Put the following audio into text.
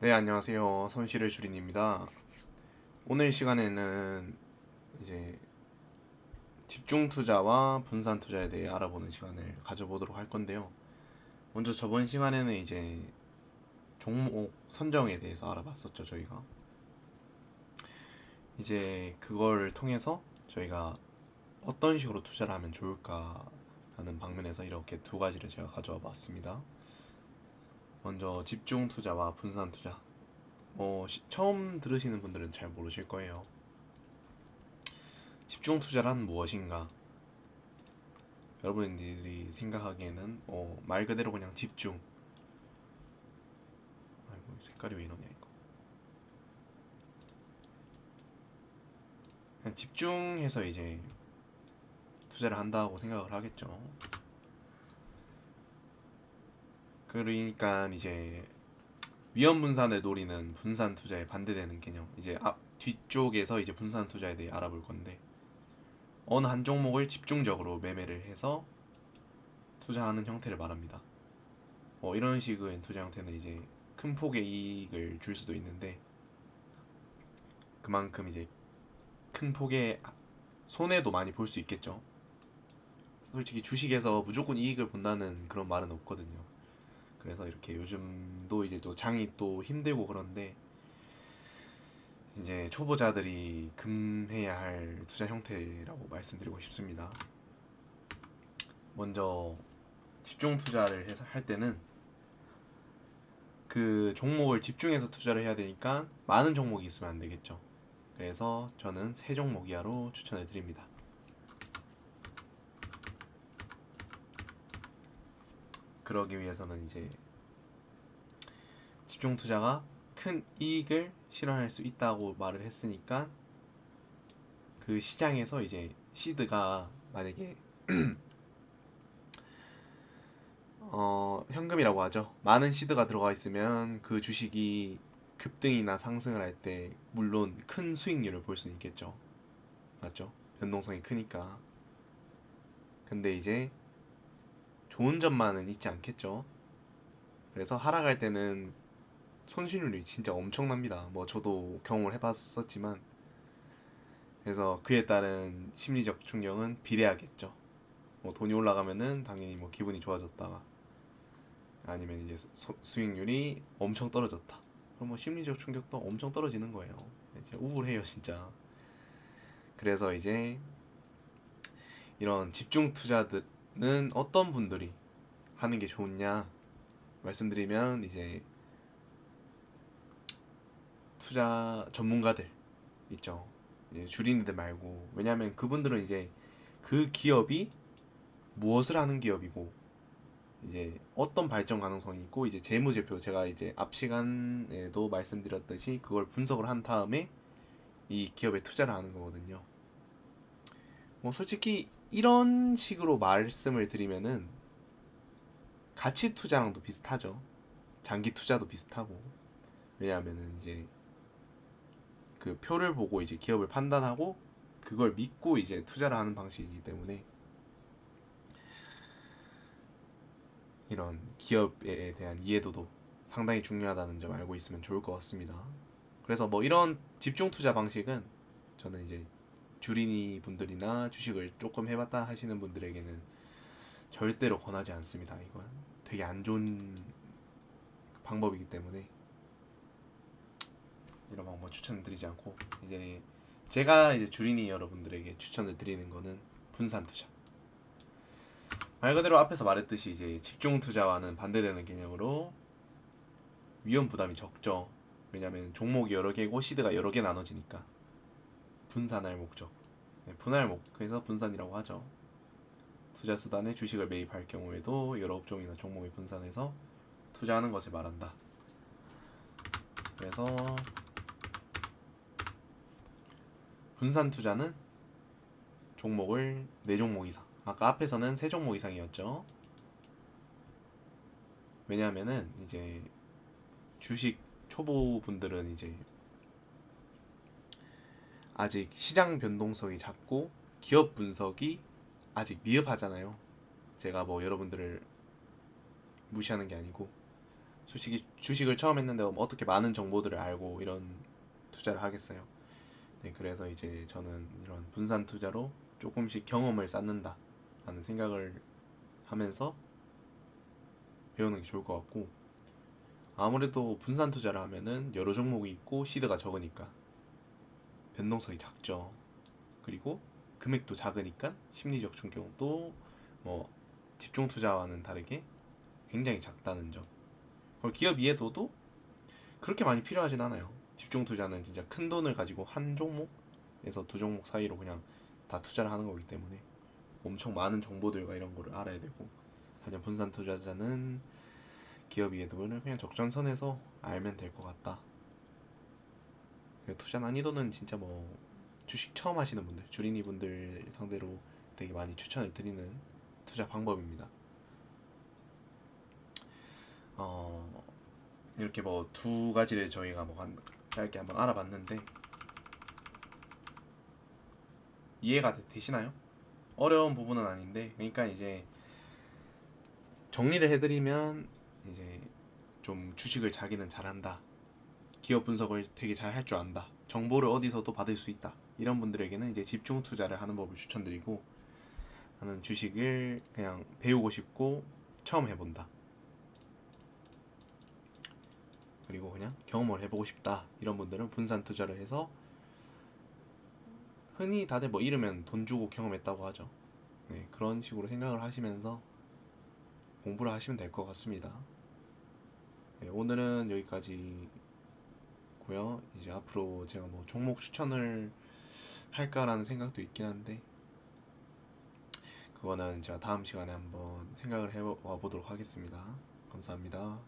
네, 안녕하세요. 손실의 주린입니다. 오늘 시간에는 이제 집중 투자와 분산 투자에 대해 알아보는 시간을 가져보도록 할 건데요. 먼저 저번 시간에는 이제 종목 선정에 대해서 알아봤었죠, 저희가. 이제 그걸 통해서 저희가 어떤 식으로 투자를 하면 좋을까 하는 방면에서 이렇게 두 가지를 제가 가져와 봤습니다. 먼저 집중 투자와 분산 투자. 어, 시- 처음 들으시는 분들은 잘 모르실 거예요. 집중 투자란 무엇인가? 여러분들이 생각하기에는 어, 말 그대로 그냥 집중. 아이고 색깔이 왜 이러냐 이거. 그냥 집중해서 이제 투자를 한다고 생각을 하겠죠. 그러니까 이제 위험 분산을 노리는 분산 투자에 반대되는 개념. 이제 앞 뒤쪽에서 이제 분산 투자에 대해 알아볼 건데 어느 한 종목을 집중적으로 매매를 해서 투자하는 형태를 말합니다. 뭐 이런 식의 투자 형태는 이제 큰 폭의 이익을 줄 수도 있는데 그만큼 이제 큰 폭의 손해도 많이 볼 수 있겠죠. 솔직히 주식에서 무조건 이익을 본다는 그런 말은 없거든요. 그래서 이렇게 요즘도 이제 또 장이 또 힘들고 그런데 이제 초보자들이 금해야 할 투자 형태라고 말씀드리고 싶습니다. 먼저 집중 투자를 해서 할 때는 그 종목을 집중해서 투자를 해야 되니까 많은 종목이 있으면 안 되겠죠. 그래서 저는 세 종목 이하로 추천을 드립니다. 그러기 위해서는 이제 집중 투자가 큰 이익을 실현할 수 있다고 말을 했으니까 그 시장에서 이제 시드가 만약에 어 현금이라고 하죠. 많은 시드가 들어가 있으면 그 주식이 급등이나 상승을 할 때 물론 큰 수익률을 볼수 있겠죠. 맞죠? 변동성이 크니까. 근데 이제 좋은 점만은 있지 않겠죠. 그래서 하락할 때는 손실률이 진짜 엄청납니다. 뭐 저도 경험을 해봤었지만 그래서 그에 따른 심리적 충격은 비례하겠죠. 뭐 돈이 올라가면은 당연히 뭐 기분이 좋아졌다가 아니면 이제 수, 수익률이 엄청 떨어졌다. 그럼 뭐 심리적 충격도 엄청 떨어지는 거예요. 이제 우울해요 진짜. 그래서 이제 이런 집중 투자들 은 어떤 분들이 하는 게 좋냐 말씀드리면 이제 투자 전문가들 있죠. 이제 주린이들 말고 왜냐하면 그분들은 이제 그 기업이 무엇을 하는 기업이고 이제 어떤 발전 가능성이 있고 이제 재무제표 제가 이제 앞 시간에도 말씀드렸듯이 그걸 분석을 한 다음에 이 기업에 투자를 하는 거거든요. 뭐 솔직히 이런 식으로 말씀을 드리면은 가치 투자랑도 비슷하죠. 장기 투자도 비슷하고 왜냐하면은 이제 그 표를 보고 이제 기업을 판단하고 그걸 믿고 이제 투자를 하는 방식이기 때문에 이런 기업에 대한 이해도도 상당히 중요하다는 점 알고 있으면 좋을 것 같습니다. 그래서 뭐 이런 집중 투자 방식은 저는 이제 주린이 분들이나 주식을 조금 해봤다 하시는 분들에게는 절대로 권하지 않습니다. 이건 되게 안 좋은 방법이기 때문에 이런 방법 추천드리지 않고 이제 제가 이제 주린이 여러분들에게 추천을 드리는 거는 분산 투자. 말 그대로 앞에서 말했듯이 이제 집중 투자와는 반대되는 개념으로 위험 부담이 적죠. 왜냐면 종목이 여러 개고 시드가 여러 개 나눠지니까 분산할 목적. 네, 분할목 그래서 분산이라고 하죠. 투자 수단에 주식을 매입할 경우에도 여러 업종이나 종목에 분산해서 투자하는 것을 말한다. 그래서 분산 투자는 종목을 네 종목 이상. 아까 앞에서는 세 종목 이상이었죠. 왜냐하면은 이제 주식 초보 분들은 이제 아직 시장 변동성이 작고 기업 분석이 아직 미흡하잖아요. 제가 뭐 여러분들을 무시하는 게 아니고 솔직히 주식을 처음 했는데 뭐 어떻게 많은 정보들을 알고 이런 투자를 하겠어요. 네, 그래서 이제 저는 이런 분산 투자로 조금씩 경험을 쌓는다 하는 생각을 하면서 배우는 게 좋을 것 같고 아무래도 분산 투자를 하면은 여러 종목이 있고 시드가 적으니까 변동성이 작죠. 그리고 금액도 작으니까 심리적 충격도 뭐 집중 투자와는 다르게 굉장히 작다는 점. 그리고 기업 이해도도 그렇게 많이 필요하진 않아요. 집중 투자는 진짜 큰 돈을 가지고 한 종목에서 두 종목 사이로 그냥 다 투자를 하는 거기 때문에 엄청 많은 정보들과 이런 거를 알아야 되고 하지만 분산 투자자는 기업 이해도를 그냥 적정선에서 알면 될 것 같다. 투자 난이도는 진짜 뭐 주식 처음 하시는 분들, 주린이 분들 상대로 되게 많이 추천을 드리는 투자 방법입니다. 어, 이렇게 뭐 두 가지를 저희가 뭐 한, 짧게 한번 알아봤는데 이해가 되- 되시나요? 어려운 부분은 아닌데 그러니까 이제 정리를 해드리면 이제 좀 주식을 자기는 잘한다 기업 분석을 되게 잘 할 줄 안다. 정보를 어디서도 받을 수 있다. 이런 분들에게는 이제 집중 투자를 하는 법을 추천드리고 나는 주식을 그냥 배우고 싶고 처음 해본다. 그리고 그냥 경험을 해보고 싶다. 이런 분들은 분산 투자를 해서 흔히 다들 뭐 잃으면 돈 주고 경험했다고 하죠. 네, 그런 식으로 생각을 하시면서 공부를 하시면 될 것 같습니다. 네, 오늘은 여기까지 고요. 이제 앞으로 제가 뭐 종목 추천을 할까라는 생각도 있긴 한데 그거는 제가 다음 시간에 한번 생각을 해와 보도록 하겠습니다. 감사합니다